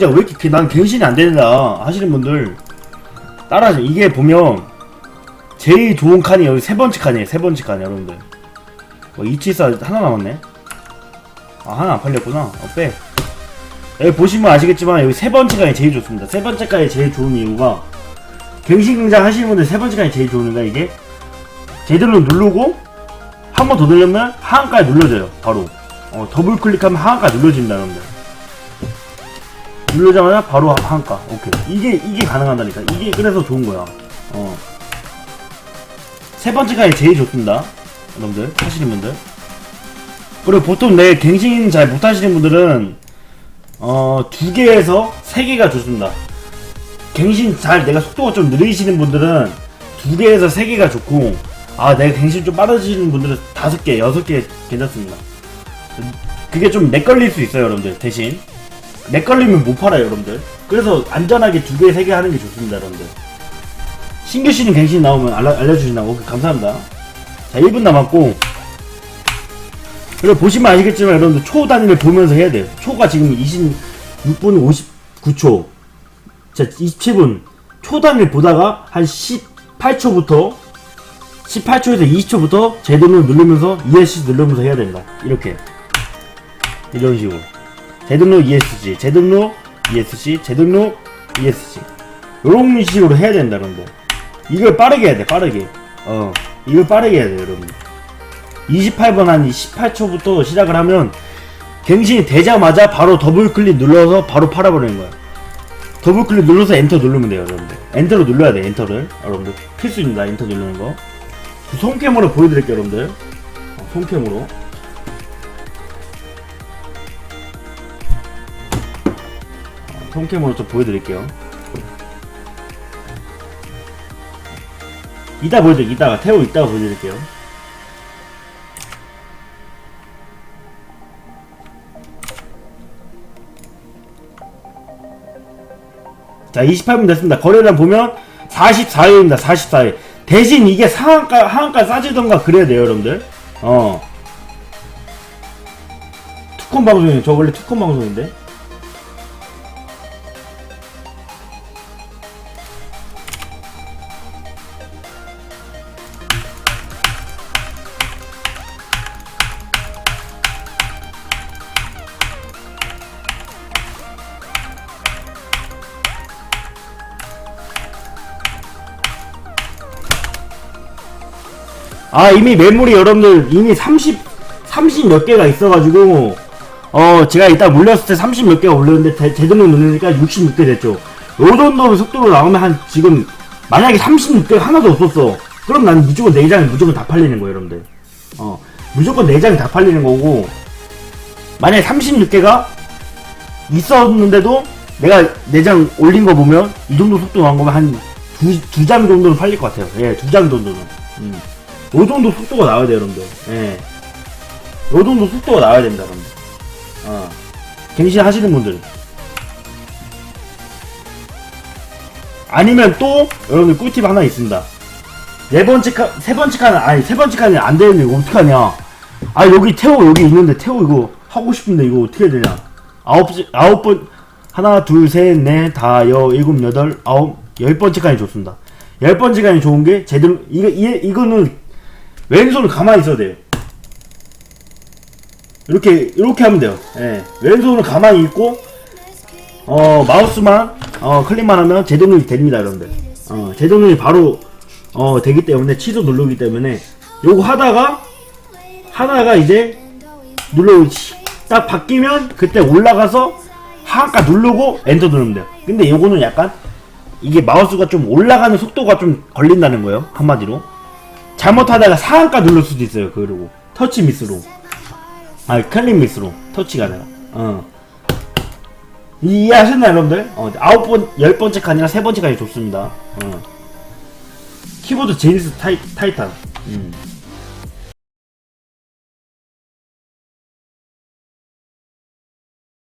왜 이렇게 난 갱신이 안 된다 하시는 분들 따라하세요. 이게 보면 제일 좋은 칸이 여기 세 번째 칸이에요. 세 번째 칸 여러분들. 뭐 이치사 하나 남았네. 아 하나 안 팔렸구나. 어, 빼. 여기 보시면 아시겠지만 여기 세 번째 칸이 제일 좋습니다. 세 번째 칸이 제일 좋은 이유가 갱신 경장 하시는 분들 세 번째 칸이 제일 좋은 이유가 이게 제대로 누르고 한 번 더 누르면 하한까지 눌러져요. 바로. 어, 더블 클릭하면 하한까지 눌러집니다, 여러분들. 누르자마자 바로 한가. 오케이. 이게 이게 가능하다니까. 이게 그래서 좋은 거야. 어 세 번째 칸이 제일 좋습니다. 여러분들 하시는 분들. 그리고 보통 내 갱신 잘 못하시는 분들은 어 두 개에서 세 개가 좋습니다. 갱신 잘 내가 속도가 좀 느리시는 분들은 두 개에서 세 개가 좋고 아 내가 갱신 좀 빠르시는 분들은 다섯 개 여섯 개 괜찮습니다. 그게 좀 렉걸릴 수 있어요 여러분들 대신 렉 걸리면 못 팔아요, 여러분들. 그래서 안전하게 두 개, 세 개 하는 게 좋습니다, 여러분들. 신규 씨는 갱신 나오면 알려, 알려주신다고. 감사합니다. 자, 1분 남았고. 그리고 보시면 아시겠지만, 여러분들 초 단위를 보면서 해야 돼요. 초가 지금 26분 59초. 자, 27분. 초 단위를 보다가 한 18초부터 18초에서 20초부터 제대로 누르면서 ESC 누르면서 해야 된다. 이렇게. 이런 식으로. 재등록 ESC, 재등록 ESC, 재등록 ESC. 요런 식으로 해야 된다, 여러분들. 이걸 빠르게 해야 돼, 빠르게. 어, 이걸 빠르게 해야 돼, 여러분들. 28번 한 18초부터 시작을 하면 갱신이 되자마자 바로 더블 클릭 눌러서 바로 팔아버리는 거야. 더블 클릭 눌러서 엔터 누르면 돼요, 여러분들. 엔터로 눌러야 돼, 엔터를. 여러분들. 필수입니다, 엔터 누르는 거. 손캠으로 보여드릴게요, 여러분들. 어, 손캠으로. 손캠으로 좀 보여드릴게요. 이따 보여드릴게요. 이따가 태호 이따가 보여드릴게요. 자, 28분 됐습니다. 거래량 보면 44일입니다. 44일. 대신 이게 상한가, 하한가 싸지던가 그래야 돼요, 여러분들. 어. 투콘 방송이에요. 저 원래 투콘 방송인데. 아 이미 매물이 여러분들 이미 30 30 몇 개가 있어가지고 어 제가 이따 물렸을 때 30 몇 개가 올렸는데 대- 제대로 누르니까 66개 됐죠. 요 정도 속도로 나오면 한 지금 만약에 36개 하나도 없었어. 그럼 난 무조건 4장이 무조건 다 팔리는 거예요 여러분들. 어 무조건 4장이 다 팔리는 거고 만약에 36개가 있었는데도 내가 4장 올린 거 보면 이 정도 속도 나온 거면 한두장 정도는 팔릴 것 같아요. 예 두 장 정도는. 음. 요 정도 속도가 나와야 돼요, 여러분들. 예. 요 정도 속도가 나와야 됩니다, 여러분들. 어. 갱신 하시는 분들. 아니면 또, 여러분들 꿀팁 하나 있습니다. 네 번째 칸, 세 번째 칸은, 아니, 세 번째 칸이 안 되는데, 이거 어떡하냐. 아, 여기 태호 여기 있는데, 태호 이거 하고 싶은데, 이거 어떻게 해야 되냐. 아홉, 시- 아홉 번, 하나, 둘, 셋, 넷, 다, 여, 일곱, 여덟, 아홉, 열 번째 칸이 좋습니다. 열 번째 칸이 좋은 게, 제대로, 이거, 이, 이거는 왼손을 가만히 있어야 돼요. 이렇게 이렇게 하면 돼요. 예. 왼손을 가만히 있고 어 마우스만 어 클릭만 하면 제동력이 됩니다, 여러분들. 어 제동력이 바로 어 되기 때문에 취소 누르기 때문에 요거 하다가 하다가 이제 눌러 딱 바뀌면 그때 올라가서 하한가 누르고 엔터 누르면 돼요. 근데 요거는 약간 이게 마우스가 좀 올라가는 속도가 좀 걸린다는 거예요. 한마디로. 잘못하다가 상한가 누를 수도 있어요. 그러고 터치 미스로, 아 클릭 미스로 터치가 아니라. 어. 이해하셨나요, 여러분들? 어, 아홉 번, 열 번째 칸이나 세 번째 칸이 좋습니다. 어. 키보드 제니스 타이, 타이탄. 음.